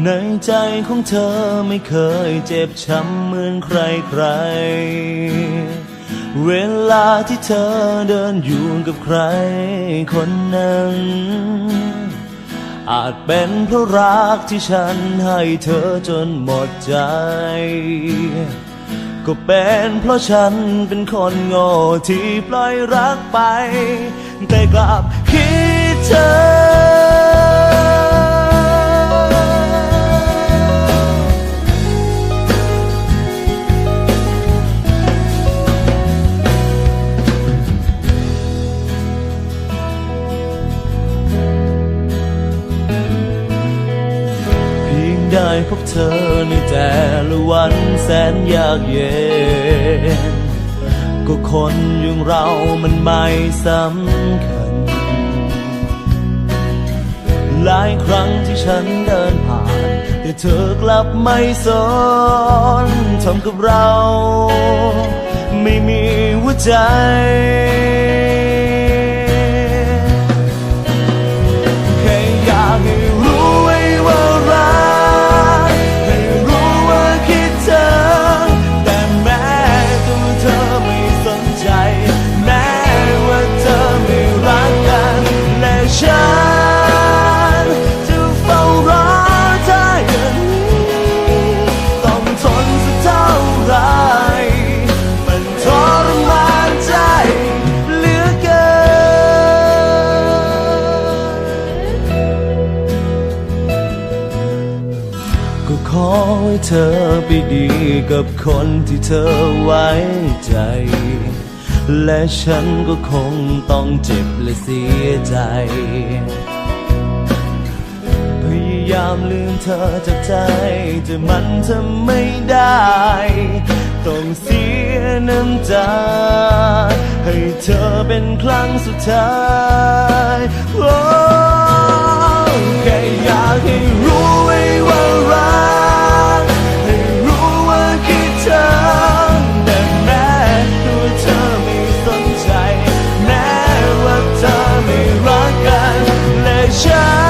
ในใจของเธอไม่เคยเจ็บช้ำเหมือนใครใคร เวลาที่เธอเดินอยู่กับใครคนนั้น อาจเป็นเพราะรักที่ฉันให้เธอจนหมดใจ ก็เป็นเพราะฉันเป็นคนโง่ที่ปล่อยรักไป แต่กลับคิดเธอ พียงได้พบเธอในแต่ละวันแสนยากเย็น ก็คนอย่างเรามันไม่สำคัญ หลายครั้งที่ฉันเดินผ่าน แต่เธอกลับไม่สนทำกับเรา ไม่มีหัวใจ ขอให้เธอไปดีกับคนที่เธอไว้ใจ และฉันก็คงต้องเจ็บและเสียใจ พยายามลืมเธอจากใจ แต่มันทำไม่ได้ ต้องเสียน้ำตา ให้เธอเป็นครั้งสุดท้าย โอ้แค่อยากให้รู้ shine.